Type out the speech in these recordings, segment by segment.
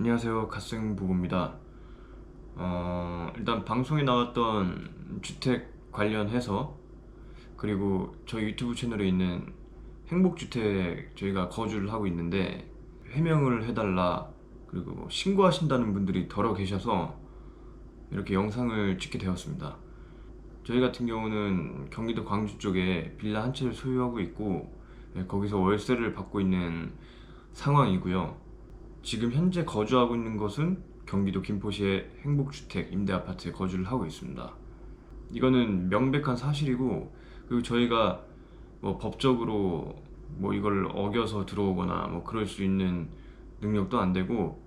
안녕하세요 갓생 부부입니다. 어, 일단 방송에 나왔던 주택 관련해서 그리고 저희 유튜브 채널에 있는 행복주택 저희가 거주를 하고 있는데 해명을 해달라 그리고 뭐 신고하신다는 분들이 더러 계셔서 이렇게 영상을 찍게 되었습니다. 저희 같은 경우는 경기도 광주 쪽에 빌라 한 채를 소유하고 있고 예, 거기서 월세를 받고 있는 상황이고요. 지금 현재 거주하고 있는 것은 경기도 김포시의 행복주택 임대아파트에 거주를 하고 있습니다. 이거는 명백한 사실이고 그리고 저희가 뭐 법적으로 뭐 이걸 어겨서 들어오거나 뭐 그럴 수 있는 능력도 안 되고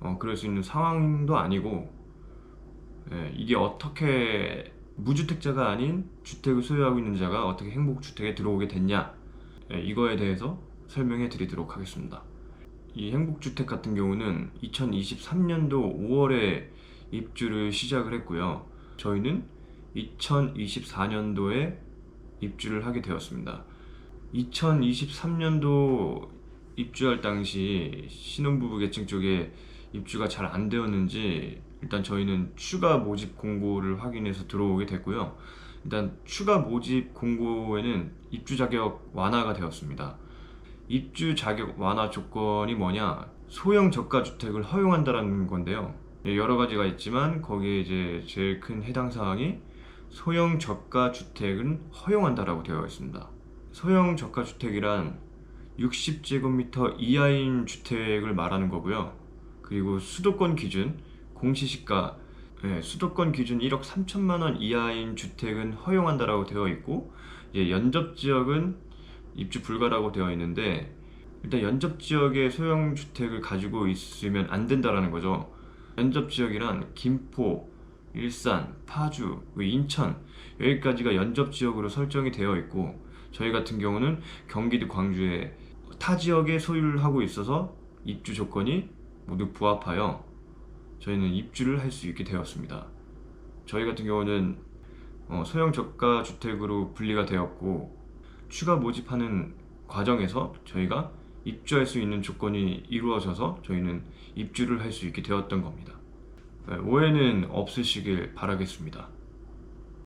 어 그럴 수 있는 상황도 아니고 예, 이게 어떻게 무주택자가 아닌 주택을 소유하고 있는 자가 어떻게 행복주택에 들어오게 됐냐 예, 이거에 대해서 설명해 드리도록 하겠습니다. 이 행복주택 같은 경우는 2023년도 5월에 입주를 시작을 했고요. 저희는 2024년도에 입주를 하게 되었습니다. 2023년도 입주할 당시 신혼부부 계층 쪽에 입주가 잘 안 되었는지 일단 저희는 추가 모집 공고를 확인해서 들어오게 됐고요. 일단 추가 모집 공고에는 입주 자격 완화가 되었습니다. 입주 자격 완화 조건이 뭐냐? 소형 저가 주택을 허용한다라는 건데요. 예, 여러 가지가 있지만 거기에 이제 제일 큰 해당 사항이 소형 저가 주택은 허용한다라고 되어 있습니다. 소형 저가 주택이란 60제곱미터 이하인 주택을 말하는 거고요. 그리고 수도권 기준 공시시가 예, 수도권 기준 1억 3천만 원 이하인 주택은 허용한다라고 되어 있고 이제 연접 지역은 입주 불가라고 되어 있는데 일단 연접 지역에 소형 주택을 가지고 있으면 안 된다라는 거죠. 연접 지역이란 김포, 일산, 파주, 그 인천 여기까지가 연접 지역으로 설정이 되어 있고 저희 같은 경우는 경기도 광주에 타 지역에 소유를 하고 있어서 입주 조건이 모두 부합하여 저희는 입주를 할 수 있게 되었습니다. 저희 같은 경우는 어, 소형 저가 주택으로 분리가 되었고 추가 모집하는 과정에서 저희가 입주할 수 있는 조건이 이루어져서 저희는 입주를 할 수 있게 되었던 겁니다. 네, 오해는 없으시길 바라겠습니다.